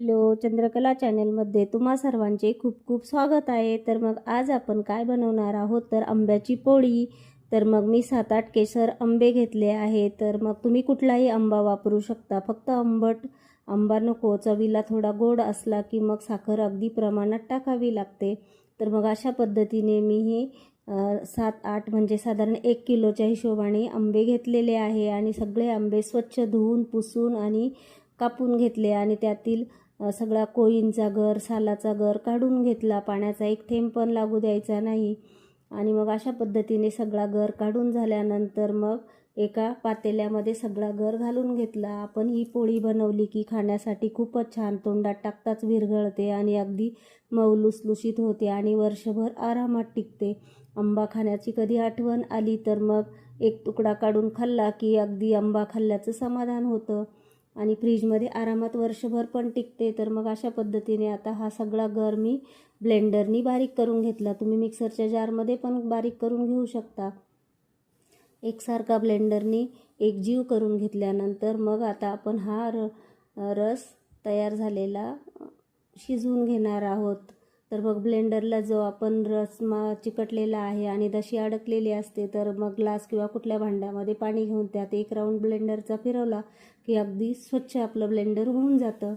Hello Chandrakala चॅनेलमध्ये तुम्हा सर्वांचे खूप खूप स्वागत आहे. तर मग आज आपण काय बनवणार आहोत? तर आंब्याची पोळी. तर मग मी सात आठ केसर आंबे घेतले आहे. तर मग तुम्ही कुठलाही आंबा वापरू शकता. फक्त आंबट आंबा नको चवीला थोडा गोड असला की मग साखर अगदी प्रमाणात टाकावी लागते. तर मग अशा पद्धतीने मी हे सात आठ म्हणजे साधारण एक किलोच्या हिशोबाने आंबे घेतलेले आहे. आणि सगळे आंबे स्वच्छ धुवून पुसून आणि कापून घेतले. आणि त्यातील सगळा कोळींचा घर सालाचा घर काढून घेतला. पाण्याचा एक थेंब पण लागू द्यायचा नाही. आणि मग अशा पद्धतीने सगळा घर काढून झाल्यानंतर मग एका पातेल्यामध्ये सगळा घर घालून घेतला. आपण ही पोळी बनवली की खाण्यासाठी खूपच छान तोंडात टाकताच विरघळते आणि अगदी मऊ लुसलुशीत होते आणि वर्षभर आरामात टिकते. आंबा खाण्याची कधी आठवण आली तर मग एक तुकडा काढून खाल्ला की अगदी आंबा खाल्ल्याचं समाधान होतं. आणि फ्रीजमध्ये आरामात वर्षभर पण टिकते तर मग अशा पद्धतीने आता हा सगळा गर मी ब्लेंडरनी बारीक करून घेतला. तुम्ही मिक्सरच्या जारमध्ये पण बारीक करून घेऊ शकता. एकसारखा ब्लेंडरनी एकजीव करून घेतल्यानंतर मग आता आपण हा र रस तयार झालेला शिजवून घेणार आहोत. तर मग ब्लेंडरला जो आपण रस मा चिकटलेला आहे आणि दशी अडकलेली असते तर मग ग्लास किंवा कुठल्या भांड्यामध्ये पाणी घेऊन त्यात एक राऊंड ब्लेंडरचा फिरवला की अगदी स्वच्छ आपलं ब्लेंडर होऊन जातं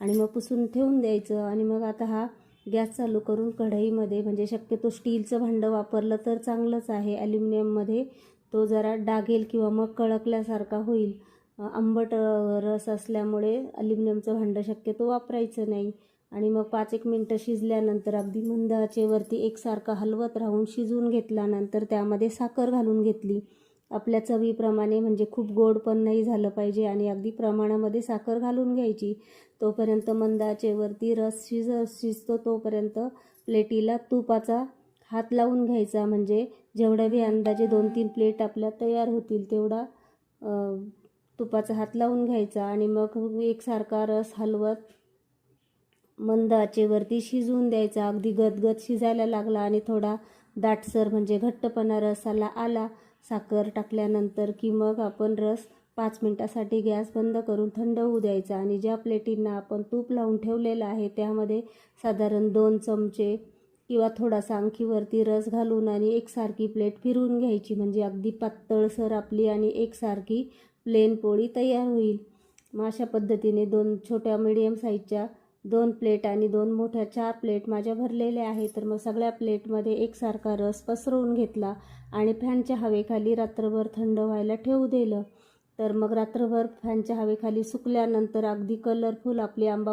आणि मग पुसून ठेवून द्यायचं. आणि मग आता हा गॅस चालू करून कढईमध्ये म्हणजे शक्यतो स्टीलचं भांडं वापरलं तर चांगलंच आहे. ॲल्युमिनियममध्ये तो जरा डागेल किंवा मग कळकल्यासारखा होईल. आंबट रस असल्यामुळे ॲल्युमिनियमचं भांडं शक्यतो वापरायचं नाही. आणि मग पाच एक मिनटं शिजल्यानंतर अगदी मंद आचेवरती एकसारखा हलवत राहून शिजवून घेतल्यानंतर त्यामध्ये साखर घालून घेतली. आपल्या चवीप्रमाणे म्हणजे खूप गोड पण नाही झालं पाहिजे आणि अगदी प्रमाणामध्ये साखर घालून घ्यायची. तोपर्यंत मंद आचेवरती रस शिज शिजतो तोपर्यंत प्लेटीला तुपाचा हात लावून घ्यायचा. म्हणजे जेवढ्या बी अंदाजे दोन तीन प्लेट आपल्या तयार होतील तेवढा तुपाचा हात लावून घ्यायचा. आणि मग एकसारखा रस हलवत मंद आचेवरती शिजवून द्यायचा. अगदी गदगद शिजायला लागला आणि थोडा दाटसर म्हणजे घट्टपणा रसाला आला. साखर टाकल्यानंतर की मग आपण रस पाच मिनटासाठी गॅस बंद करून थंड होऊ द्यायचा आणि ज्या प्लेटींना आपण तूप लावून ठेवलेलं आहे त्यामध्ये साधारण दोन चमचे किंवा थोडासा आणखीवरती रस घालून आणि एकसारखी प्लेट फिरवून घ्यायची. म्हणजे अगदी पातळसर आपली आणि एकसारखी प्लेन पोळी तयार होईल. मग अशा पद्धतीने दोन छोट्या मिडियम साईजच्या दोन प्लेट आणि दोन मोठ्या चार प्लेट माझ्या भरलेल्या आहे तर मग सगळ्या प्लेटमध्ये एकसारखा रस पसरवून घेतला आणि फॅनच्या हवेखाली रात्रभर थंड व्हायला ठेवू दिलं. तर मग रात्रभर फॅनच्या हवेखाली सुकल्यानंतर अगदी कलरफुल आपली आंबा